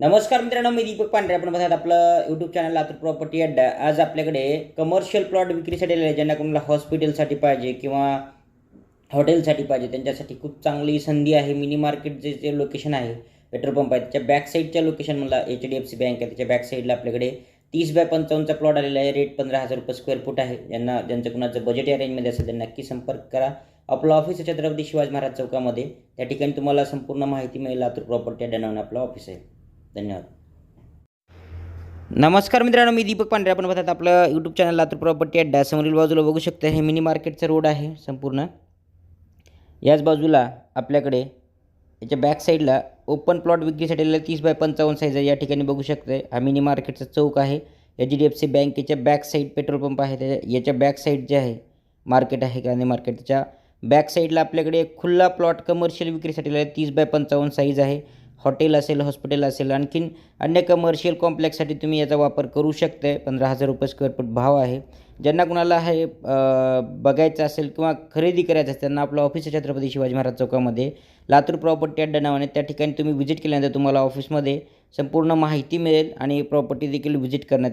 नमस्कार मित्रांनो मी दीपक पांढरे. आपण बघत आपलं यूट्यूब चॅनल लातूर प्रॉपर्टी अड्डा आज आपल्याकडे कमर्शियल प्लॉट विक्रीसाठी आलेले आहे ज्यांना कोणाला हॉस्पिटलसाठी पाहिजे किंवा हॉटेलसाठी पाहिजे त्यांच्यासाठी खूप चांगली संधी आहे. मिनी मार्केट जे जे लोकेशन आहे पेट्रोल पंप आहे त्याच्या बॅक साईडच्या लोकेशन मला H D F C bank आहे. त्याच्या बॅक साईडला आपल्याकडे तीस बाय पंचावन्नचा प्लॉट आलेला आहे. रेट पंधरा हजार रुपये स्क्वेअर फूट आहे. ज्यांना ज्यांचं कुणाचं बजेट या रेंजमध्ये असेल त्यांना नक्की संपर्क करा. आपलं ऑफिस छत्रपती शिवाजी महाराज चौकामध्ये. त्या ठिकाणी तुम्हाला संपूर्ण माहिती मिळेल. लातूर प्रॉपर्टी अड्डा नावाने आपलं ऑफिस आहे. धन्यवाद. नमस्कार मित्रांनो मी दीपक पांढरे. आपण बघतात आपलं यूट्यूब चॅनल लातूर प्रॉपर्टी अड्डा समोरील बाजूला बघू शकता. हे मिनी मार्केटचं रोड आहे संपूर्ण. याच बाजूला आपल्याकडे याच्या बॅक साईडला ओपन प्लॉट विक्रीसाठी तीस बाय पंचावन्न साईज आहे. या ठिकाणी बघू शकता हा मिनी मार्केटचा चौक आहे. एच डी एफ सी बँकेच्या बॅक साईड पेट्रोल पंप आहे. त्याच्या याच्या बॅक साईड जे आहे मार्केट आहे गांधी मार्केटच्या बॅक साईडला आपल्याकडे एक खुल्ला प्लॉट कमर्शियल विक्रीसाठी तीस बाय पंचावन्न साईज आहे. हॉटेल असेल हॉस्पिटल असेल आणखीन अन्य कमर्शियल कॉम्प्लेक्ससाठी तुम्ही याचा वापर करू शकता पंधरा हजार रुपये स्क्वेअर फूट भाव आहे. ज्यांना कुणाला हे बघायचं असेल किंवा खरेदी करायचं असेल त्यांना आपलं ऑफिस छत्रपती शिवाजी महाराज चौकामध्ये लातूर प्रॉपर्टी अड्डा नावाने त्या ठिकाणी तुम्ही व्हिजिट केल्यानंतर तुम्हाला ऑफिसमध्ये संपूर्ण माहिती मिळेल आणि प्रॉपर्टी देखील व्हिजिट करण्यात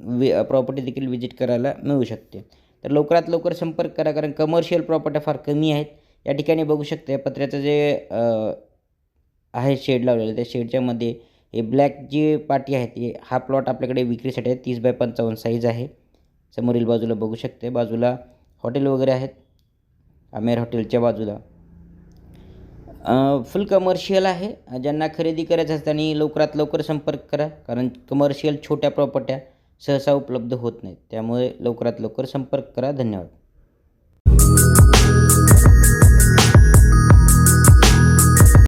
वि प्रॉपर्टी देखील व्हिजिट करायला मिळू शकते. तर लवकरात लवकर संपर्क करा कारण कमर्शियल प्रॉपर्ट्या फार कमी आहेत. या ठिकाणी बघू शकते पत्र्याचं जे आहे शेड लावलेलं. त्या शेडच्या मध्ये हे ब्लॅक जी पाटी आहे ती हा प्लॉट आपल्याकडे विक्रीसाठी आहे. तीस बाय पंचावन्न साईज आहे. समोरील बाजूला बघू शकते. बाजूला हॉटेल वगैरे आहेत. आमेर हॉटेलच्या बाजूला. फुल कमर्शियल आहे. ज्यांना खरेदी करायचं असतं आणि लवकरात लवकर संपर्क करा. कारण कमर्शियल छोट्या प्रॉपर्ट्या सहसा उपलब्ध होत नाहीत. त्यामुळे लवकरात लवकर संपर्क करा. धन्यवाद.